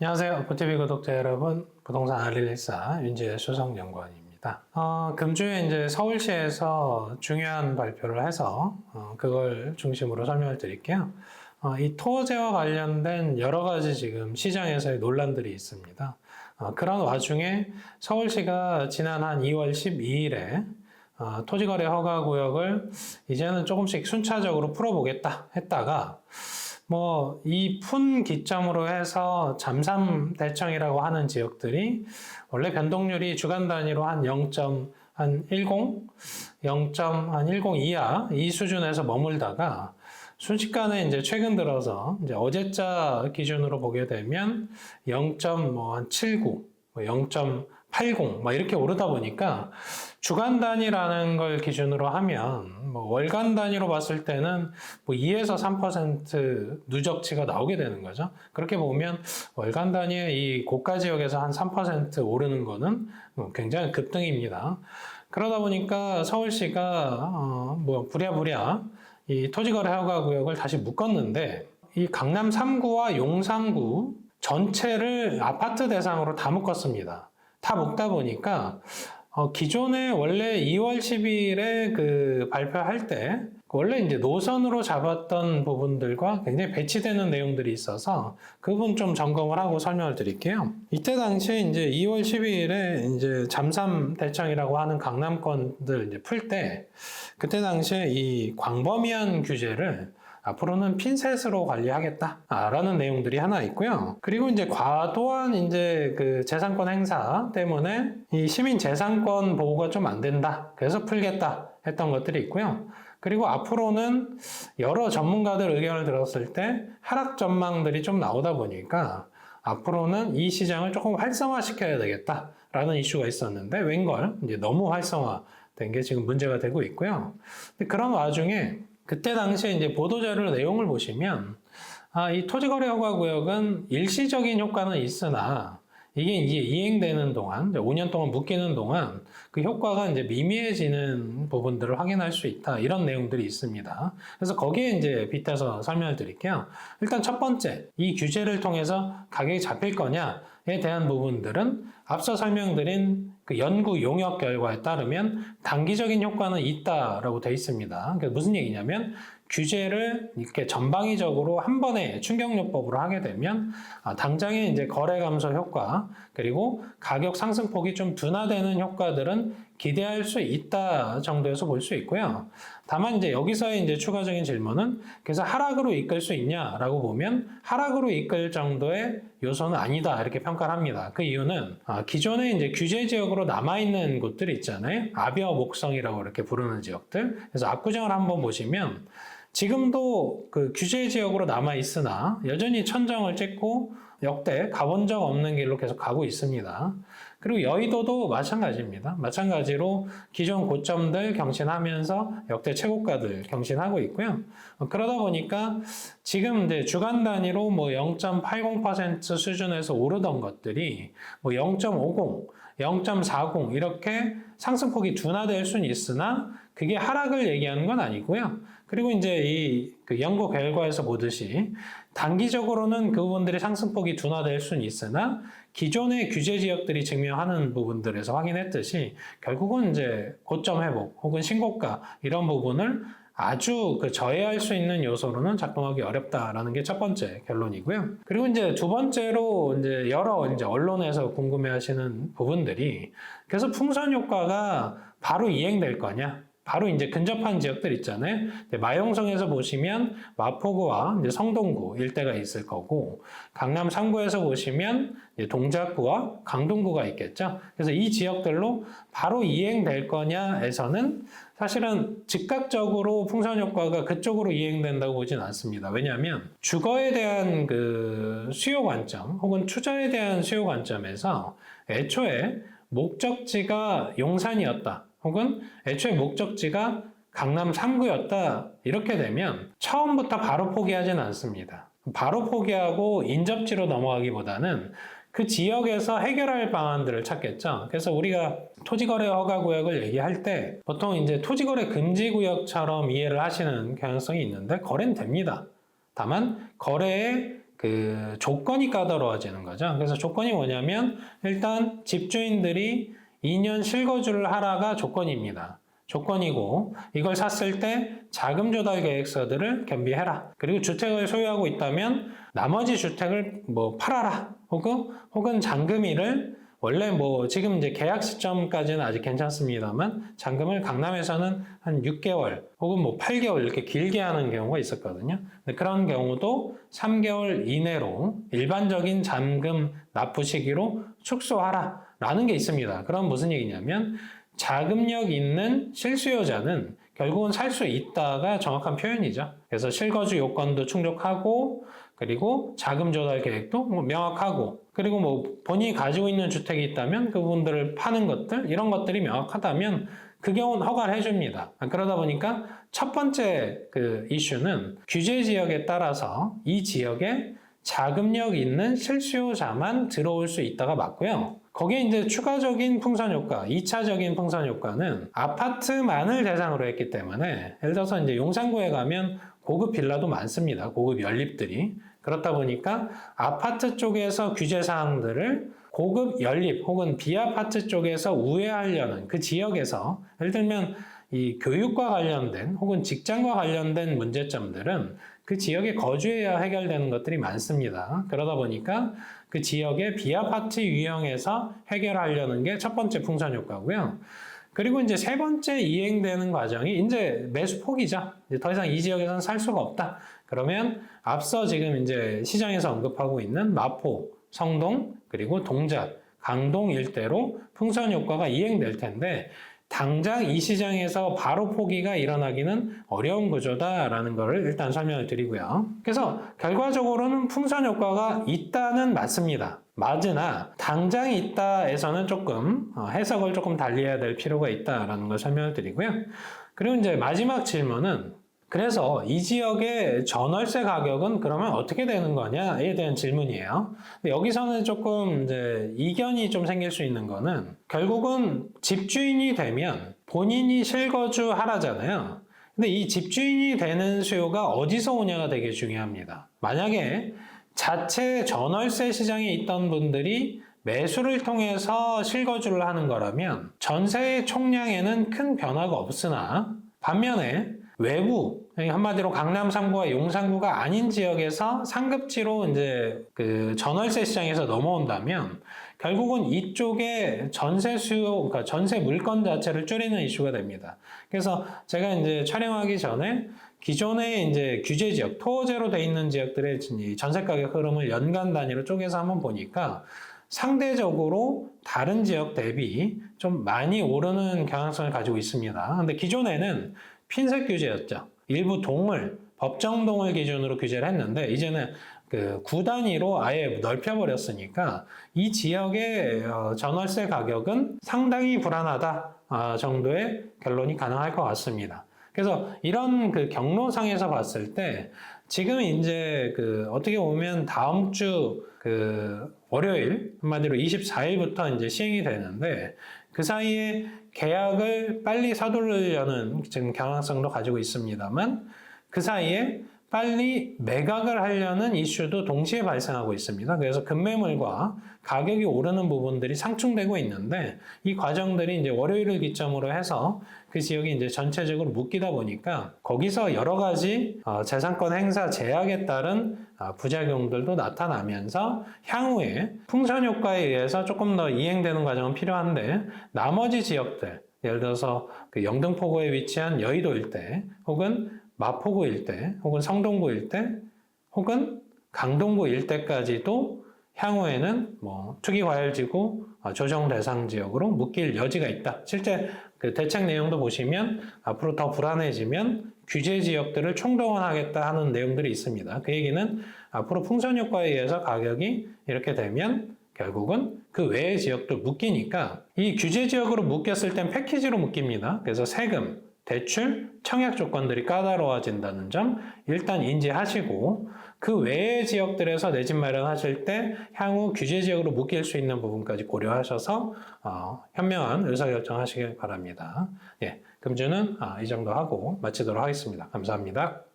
안녕하세요. 보티비 구독자 여러분. 부동산 알릴리사 윤지혜 수석연구원입니다. 어, 금주에 이제 서울시에서 중요한 발표를 해서 어, 그걸 중심으로 설명을 드릴게요. 어, 이 토지와 관련된 여러 가지 지금 시장에서의 논란들이 있습니다. 어, 그런 와중에 서울시가 지난 한 2월 12일에 어, 토지거래 허가 구역을 이제는 조금씩 순차적으로 풀어보겠다 했다가 뭐 이 푼 기점으로 해서 잠삼 대청이라고 하는 지역들이 원래 변동률이 주간 단위로 한 0.10, 0.10 이하 이 수준에서 머물다가 순식간에 이제 최근 들어서 이제 어제자 기준으로 보게 되면 0.79, 0.80, 막 이렇게 오르다 보니까 주간 단위라는 걸 기준으로 하면 뭐 월간 단위로 봤을 때는 뭐 2에서 3% 누적치가 나오게 되는 거죠. 그렇게 보면 월간 단위의 이 고가 지역에서 한 3% 오르는 거는 뭐 굉장히 급등입니다. 그러다 보니까 서울시가 어뭐 부랴부랴 이 토지거래 허가 구역을 다시 묶었는데 이 강남 3구와 용산구 전체를 아파트 대상으로 다 묶었습니다. 다 묶다 보니까 어, 기존에 원래 2월 10일에 그 발표할 때 원래 이제 노선으로 잡았던 부분들과 굉장히 배치되는 내용들이 있어서 그 부분 좀 점검을 하고 설명을 드릴게요. 이때 당시에 이제 2월 12일에 이제 잠삼 대청이라고 하는 강남권들 이제 풀 때 그때 당시에 이 광범위한 규제를 앞으로는 핀셋으로 관리하겠다라는 내용들이 하나 있고요. 그리고 이제 과도한 이제 그 재산권 행사 때문에 이 시민 재산권 보호가 좀 안 된다. 그래서 풀겠다 했던 것들이 있고요. 그리고 앞으로는 여러 전문가들 의견을 들었을 때 하락 전망들이 좀 나오다 보니까 앞으로는 이 시장을 조금 활성화시켜야 되겠다라는 이슈가 있었는데 웬걸 이제 너무 활성화된 게 지금 문제가 되고 있고요. 그런 와중에 그때 당시에 이제 보도자료 내용을 보시면 아, 이 토지거래 허가 구역은 일시적인 효과는 있으나 이게 이제 이행되는 동안, 5년 동안 묶이는 동안 그 효과가 이제 미미해지는 부분들을 확인할 수 있다. 이런 내용들이 있습니다. 그래서 거기에 이제 빗대서 설명을 드릴게요. 일단 첫 번째, 이 규제를 통해서 가격이 잡힐 거냐에 대한 부분들은 앞서 설명드린 그 연구 용역 결과에 따르면 단기적인 효과는 있다라고 되어 있습니다. 그게 무슨 얘기냐면 규제를 이렇게 전방위적으로 한 번에 충격요법으로 하게 되면 아, 당장에 이제 거래 감소 효과 그리고 가격 상승폭이 좀 둔화되는 효과들은 기대할 수 있다 정도에서 볼 수 있고요. 다만 이제 여기서의 이제 추가적인 질문은 그래서 하락으로 이끌 수 있냐라고 보면 하락으로 이끌 정도의 요소는 아니다 이렇게 평가를 합니다. 그 이유는 아, 기존에 이제 규제 지역으로 남아 있는 곳들 있잖아요. 아비어 목성이라고 이렇게 부르는 지역들. 그래서 압구정을 한번 보시면 지금도 그 규제 지역으로 남아 있으나 여전히 천정을 찍고 역대 가본 적 없는 길로 계속 가고 있습니다. 그리고 여의도도 마찬가지입니다. 마찬가지로 기존 고점들 경신하면서 역대 최고가들 경신하고 있고요. 어, 그러다 보니까 지금 이제 주간 단위로 뭐 0.80% 수준에서 오르던 것들이 뭐 0.50, 0.40 이렇게 상승폭이 둔화될 수는 있으나 그게 하락을 얘기하는 건 아니고요. 그리고 이제 이 그 연구 결과에서 보듯이 단기적으로는 그 부분들의 상승폭이 둔화될 수는 있으나 기존의 규제 지역들이 증명하는 부분들에서 확인했듯이 결국은 이제 고점 회복 혹은 신고가 이런 부분을 아주 그 저해할 수 있는 요소로는 작동하기 어렵다라는 게 첫 번째 결론이고요. 그리고 이제 두 번째로 이제 여러 이제 언론에서 궁금해하시는 부분들이 그래서 풍선 효과가 바로 이행될 거냐? 바로 이제 근접한 지역들 있잖아요. 마용성에서 보시면 마포구와 성동구 일대가 있을 거고 강남 3구에서 보시면 동작구와 강동구가 있겠죠. 그래서 이 지역들로 바로 이행될 거냐에서는 사실은 즉각적으로 풍선 효과가 그쪽으로 이행된다고 보진 않습니다. 왜냐하면 주거에 대한 그 수요 관점 혹은 투자에 대한 수요 관점에서 애초에 목적지가 용산이었다. 혹은 애초에 목적지가 강남 3구였다. 이렇게 되면 처음부터 바로 포기하지는 않습니다. 바로 포기하고 인접지로 넘어가기보다는 그 지역에서 해결할 방안들을 찾겠죠. 그래서 우리가 토지거래 허가 구역을 얘기할 때 보통 이제 토지거래 금지 구역처럼 이해를 하시는 경향성이 있는데 거래는 됩니다. 다만 거래의 그 조건이 까다로워지는 거죠. 그래서 조건이 뭐냐면 일단 집주인들이 2년 실거주를 하라가 조건입니다. 조건이고 이걸 샀을 때 자금 조달 계획서들을 겸비해라. 그리고 주택을 소유하고 있다면 나머지 주택을 뭐 팔아라. 혹은 혹은 잔금일을 원래 뭐 지금 이제 계약 시점까지는 아직 괜찮습니다만 잔금을 강남에서는 한 6개월 혹은 뭐 8개월 이렇게 길게 하는 경우가 있었거든요. 그런 경우도 3개월 이내로 일반적인 잔금 납부 시기로 축소하라 라는 게 있습니다. 그럼 무슨 얘기냐면 자금력 있는 실수요자는 결국은 살 수 있다가 정확한 표현이죠. 그래서 실거주 요건도 충족하고 그리고 자금 조달 계획도 뭐 명확하고 그리고 뭐 본인이 가지고 있는 주택이 있다면 그분들을 파는 것들 이런 것들이 명확하다면 그 경우는 허가를 해줍니다. 그러다 보니까 첫 번째 그 이슈는 규제 지역에 따라서 이 지역에 자금력 있는 실수요자만 들어올 수 있다가 맞고요. 거기에 이제 추가적인 풍선 효과, 2차적인 풍선 효과는 아파트만을 대상으로 했기 때문에 예를 들어서 이제 용산구에 가면 고급 빌라도 많습니다. 고급 연립들이. 그렇다 보니까 아파트 쪽에서 규제 사항들을 고급 연립 혹은 비아파트 쪽에서 우회하려는 그 지역에서 예를 들면 이 교육과 관련된 혹은 직장과 관련된 문제점들은 그 지역에 거주해야 해결되는 것들이 많습니다. 그러다 보니까 그 지역의 비아파트 유형에서 해결하려는 게 첫 번째 풍선 효과고요. 그리고 이제 세 번째 이행되는 과정이 이제 매수 포기죠. 이제 더 이상 이 지역에서는 살 수가 없다. 그러면 앞서 지금 이제 시장에서 언급하고 있는 마포, 성동, 그리고 동작, 강동 일대로 풍선 효과가 이행될 텐데 당장 이 시장에서 바로 포기가 일어나기는 어려운 구조다라는 것을 일단 설명을 드리고요. 그래서 결과적으로는 풍선 효과가 있다는 맞습니다. 맞으나 당장 있다에서는 조금 어, 해석을 조금 달리해야 될 필요가 있다라는 걸 설명을 드리고요. 그리고 이제 마지막 질문은 그래서 이 지역의 전월세 가격은 그러면 어떻게 되는 거냐에 대한 질문이에요. 근데 여기서는 조금 이제 이견이 좀 생길 수 있는 거는 결국은 집주인이 되면 본인이 실거주 하라잖아요. 근데 이 집주인이 되는 수요가 어디서 오냐가 되게 중요합니다. 만약에 자체 전월세 시장에 있던 분들이 매수를 통해서 실거주를 하는 거라면 전세의 총량에는 큰 변화가 없으나 반면에 외부 한마디로 강남 3구와 용산구가 아닌 지역에서 상급지로 이제 그 전월세 시장에서 넘어온다면 결국은 이쪽에 전세 수요, 그러니까 전세 물건 자체를 줄이는 이슈가 됩니다. 그래서 제가 이제 촬영하기 전에 기존의 이제 규제 지역, 토제로 돼 있는 지역들의 전세 가격 흐름을 연간 단위로 쪼개서 한번 보니까 상대적으로 다른 지역 대비 좀 많이 오르는 경향성을 가지고 있습니다. 근데 기존에는 핀셋 규제였죠. 일부 동을 법정 동을 기준으로 규제를 했는데 이제는 그 구단위로 아예 넓혀버렸으니까 이 지역의 어, 전월세 가격은 상당히 불안하다 아, 정도의 결론이 가능할 것 같습니다. 그래서 이런 그 경로상에서 봤을 때 지금 이제 그 어떻게 보면 다음 주 그 월요일 한마디로 24일부터 이제 시행이 되는데 그 사이에 계약을 빨리 서두르려는 지금 경향성도 가지고 있습니다만 그 사이에 빨리 매각을 하려는 이슈도 동시에 발생하고 있습니다. 그래서 급매물과 가격이 오르는 부분들이 상충되고 있는데 이 과정들이 이제 월요일을 기점으로 해서 그 지역이 이제 전체적으로 묶이다 보니까 거기서 여러 가지 어, 재산권 행사 제약에 따른 어, 부작용들도 나타나면서 향후에 풍선 효과에 의해서 조금 더 이행되는 과정은 필요한데 나머지 지역들 예를 들어서 그 영등포구에 위치한 여의도 일대 혹은 마포구 일대 혹은 성동구 일대 혹은 강동구 일대까지도 향후에는 뭐 투기 과열지구 어, 조정 대상 지역으로 묶일 여지가 있다. 실제 그 대책 내용도 보시면 앞으로 더 불안해지면 규제 지역들을 총동원하겠다 하는 내용들이 있습니다. 그 얘기는 앞으로 풍선 효과에 의해서 가격이 이렇게 되면 결국은 그 외의 지역도 묶이니까 이 규제 지역으로 묶였을 땐 패키지로 묶입니다. 그래서 세금, 대출, 청약 조건들이 까다로워진다는 점 일단 인지하시고 그 외의 지역들에서 내 집 마련하실 때 향후 규제 지역으로 묶일 수 있는 부분까지 고려하셔서 어, 현명한 의사결정 하시길 바랍니다. 예, 금주는 아, 이 정도 하고 마치도록 하겠습니다. 감사합니다.